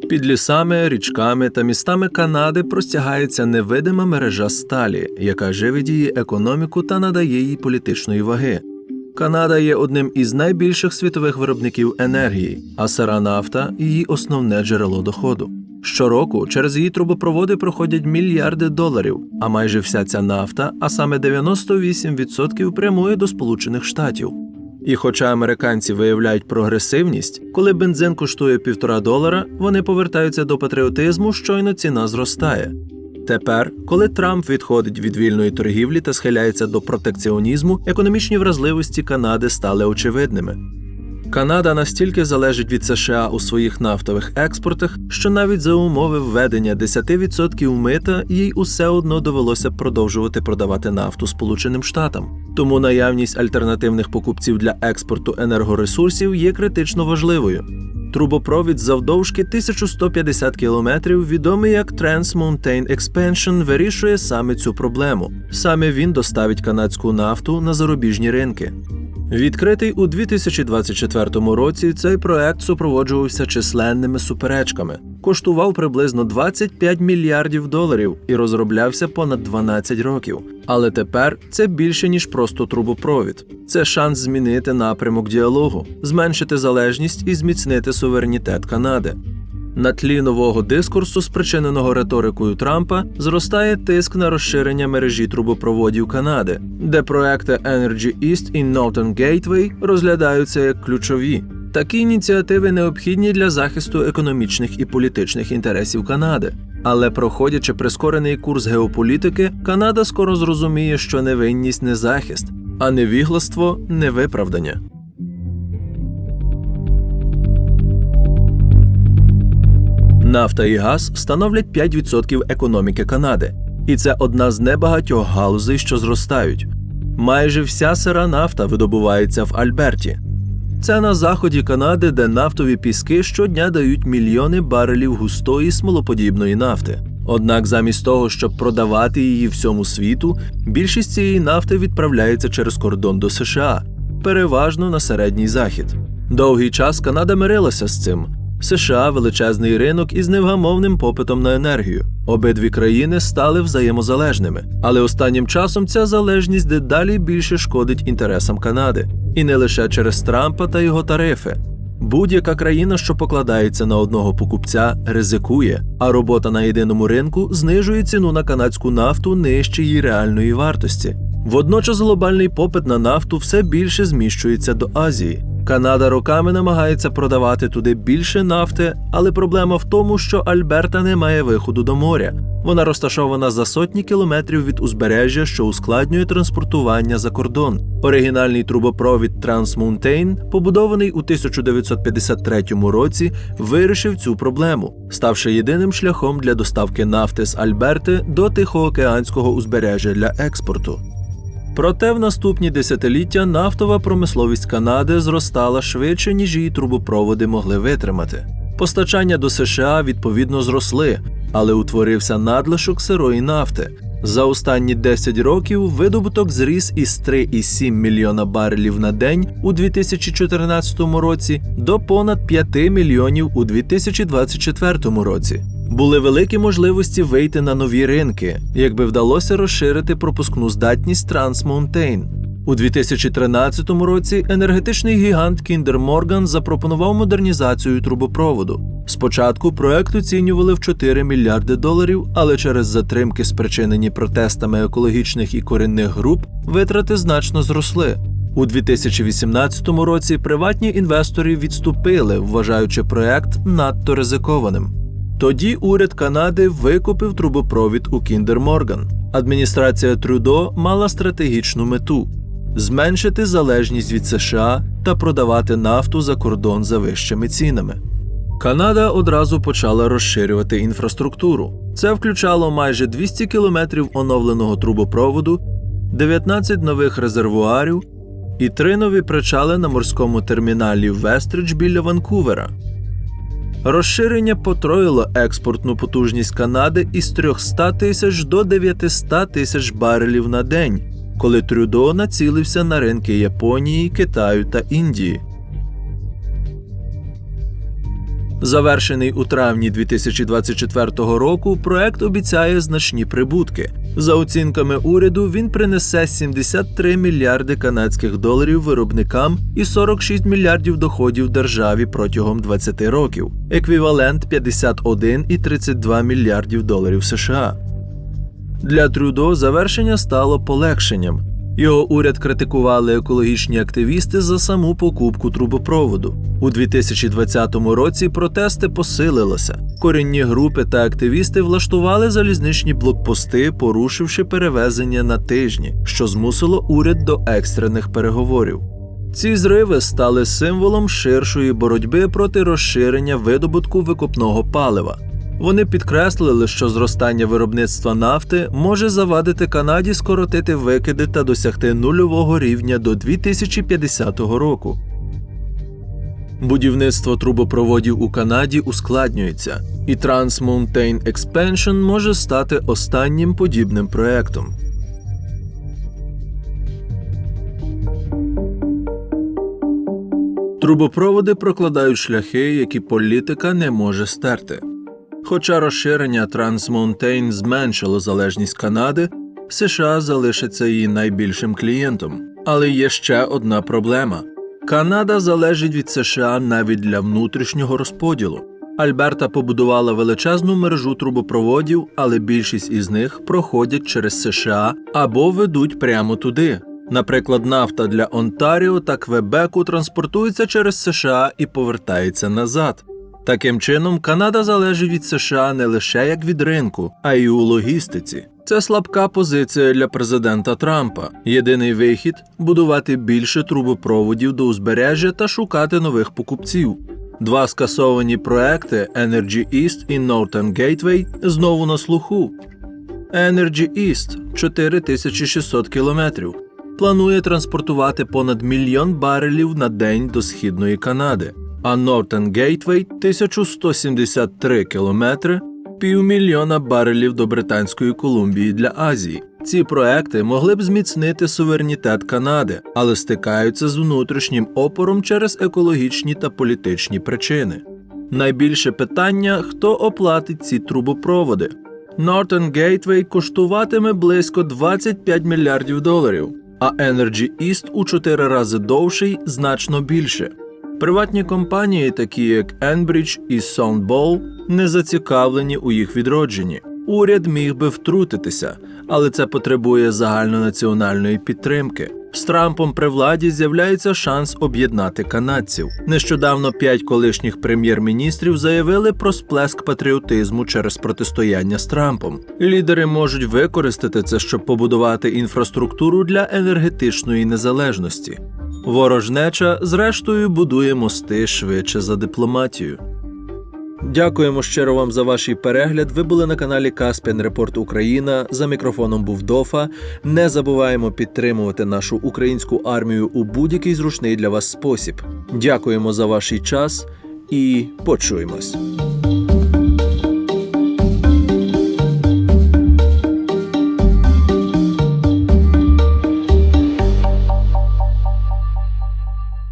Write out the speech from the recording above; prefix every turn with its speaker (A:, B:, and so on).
A: Під лісами, річками та містами Канади простягається невидима мережа сталі, яка живить її економіку та надає їй політичної ваги. Канада є одним із найбільших світових виробників енергії, а сира нафта її основне джерело доходу. Щороку через її трубопроводи проходять мільярди доларів, а майже вся ця нафта, а саме 98% прямує до Сполучених Штатів. І хоча американці виявляють прогресивність, коли бензин коштує півтора долара, вони повертаються до патріотизму, щойно ціна зростає. Тепер, коли Трамп відходить від вільної торгівлі та схиляється до протекціонізму, економічні вразливості Канади стали очевидними. Канада настільки залежить від США у своїх нафтових експортах, що навіть за умови введення 10% мита їй усе одно довелося продовжувати продавати нафту Сполученим Штатам. Тому наявність альтернативних покупців для експорту енергоресурсів є критично важливою. Трубопровід завдовжки 1150 кілометрів, відомий як Trans Mountain Expansion, вирішує саме цю проблему. Саме він доставить канадську нафту на зарубіжні ринки. Відкритий у 2024 році, цей проект супроводжувався численними суперечками, коштував приблизно 25 мільярдів доларів і розроблявся понад 12 років. Але тепер це більше ніж просто трубопровід. Це шанс змінити напрямок діалогу, зменшити залежність і зміцнити суверенітет Канади. На тлі нового дискурсу, спричиненого риторикою Трампа, зростає тиск на розширення мережі трубопроводів Канади, де проекти Energy East і Northern Gateway розглядаються як ключові. Такі ініціативи необхідні для захисту економічних і політичних інтересів Канади. Але, проходячи прискорений курс геополітики, Канада скоро зрозуміє, що невинність не захист, а невігластво не виправдання. Нафта і газ становлять 5% економіки Канади, і це одна з небагатьох галузей, що зростають. Майже вся сира нафта видобувається в Альберті. Це на заході Канади, де нафтові піски щодня дають мільйони барелів густої смолоподібної нафти. Однак, замість того, щоб продавати її всьому світу, більшість цієї нафти відправляється через кордон до США, переважно на середній захід. Довгий час Канада мирилася з цим. США величезний ринок із невгамовним попитом на енергію. Обидві країни стали взаємозалежними, але останнім часом ця залежність дедалі більше шкодить інтересам Канади, і не лише через Трампа та його тарифи. Будь-яка країна, що покладається на одного покупця, ризикує, а робота на єдиному ринку знижує ціну на канадську нафту нижче її реальної вартості. Водночас глобальний попит на нафту все більше зміщується до Азії. Канада роками намагається продавати туди більше нафти, але проблема в тому, що Альберта не має виходу до моря. Вона розташована за сотні кілометрів від узбережжя, що ускладнює транспортування за кордон. Оригінальний трубопровід Mountain, побудований у 1953 році, вирішив цю проблему, ставши єдиним шляхом для доставки нафти з Альберти до Тихоокеанського узбережжя для експорту. Проте в наступні десятиліття нафтова промисловість Канади зростала швидше, ніж її трубопроводи могли витримати. Постачання до США відповідно зросли, але утворився надлишок сирої нафти. За останні 10 років видобуток зріс із 3,7 мільйона барелів на день у 2014 році до понад 5 мільйонів у 2024 році. Були великі можливості вийти на нові ринки, якби вдалося розширити пропускну здатність Mountain. У 2013 році енергетичний гігант Kinder Morgan запропонував модернізацію трубопроводу. Спочатку проект оцінювали в 4 мільярди доларів, але через затримки, спричинені протестами екологічних і корінних груп, витрати значно зросли. У 2018 році приватні інвестори відступили, вважаючи проект надто ризикованим. Тоді уряд Канади викупив трубопровід у Кіндер Морган. Адміністрація Трюдо мала стратегічну мету зменшити залежність від США та продавати нафту за кордон за вищими цінами. Канада одразу почала розширювати інфраструктуру. Це включало майже 200 кілометрів оновленого трубопроводу, 19 нових резервуарів і три нові причали на морському терміналі Вестридж біля Ванкувера. Розширення потроїло експортну потужність Канади із 300 тисяч до 900 тисяч барелів на день, коли Трюдо націлився на ринки Японії, Китаю та Індії. Завершений у травні 2024 року, проект обіцяє значні прибутки. За оцінками уряду, він принесе 73 мільярди канадських доларів виробникам і 46 мільярдів доходів державі протягом 20 років, еквівалент 51,32 мільярдів доларів США. Для Трюдо завершення стало полегшенням. Його уряд критикували екологічні активісти за саму покупку трубопроводу. У 2020 році протести посилилися. Корінні групи та активісти влаштували залізничні блокпости, порушивши перевезення на тижні, що змусило уряд до екстрених переговорів. Ці зриви стали символом ширшої боротьби проти розширення видобутку викопного палива. Вони підкреслили, що зростання виробництва нафти може завадити Канаді скоротити викиди та досягти нульового рівня до 2050 року. Будівництво трубопроводів у Канаді ускладнюється, і Trans Mountain Expansion може стати останнім подібним проектом. Трубопроводи прокладають шляхи, які політика не може стерти. Хоча розширення Mountain зменшило залежність Канади, США залишиться її найбільшим клієнтом. Але є ще одна проблема: Канада залежить від США навіть для внутрішнього розподілу. Альберта побудувала величезну мережу трубопроводів, але більшість із них проходять через США або ведуть прямо туди. Наприклад, нафта для Онтаріо та Квебеку транспортується через США і повертається назад. Таким чином, Канада залежить від США не лише як від ринку, а й у логістиці. Це слабка позиція для президента Трампа. Єдиний вихід будувати більше трубопроводів до узбережжя та шукати нових покупців. Два скасовані проекти Energy East і Northern Gateway знову на слуху. Energy East 4600 кілометрів. Планує транспортувати понад мільйон барелів на день до східної Канади а Northern Gateway 1173 кілометри, півмільйона барелів до Британської Колумбії для Азії. Ці проекти могли б зміцнити суверенітет Канади, але стикаються з внутрішнім опором через екологічні та політичні причини. Найбільше питання хто оплатить ці трубопроводи. Northern Gateway коштуватиме близько 25 мільярдів доларів, а Energy East у 4 рази довший значно більше. Приватні компанії, такі як Enbridge і Soundball, не зацікавлені у їх відродженні. Уряд міг би втрутитися, але це потребує загальнонаціональної підтримки. З Трампом при владі з'являється шанс об'єднати канадців. Нещодавно п'ять колишніх прем'єр-міністрів заявили про сплеск патріотизму через протистояння з Трампом. Лідери можуть використати це, щоб побудувати інфраструктуру для енергетичної незалежності. Ворожнеча, зрештою, будує мости швидше за дипломатію. Дякуємо щиро вам за ваш перегляд. Ви були на каналі Каспіан Репорт Україна. За мікрофоном був Дофа. Не забуваємо підтримувати нашу українську армію у будь-який зручний для вас спосіб. Дякуємо за ваш час і почуємось.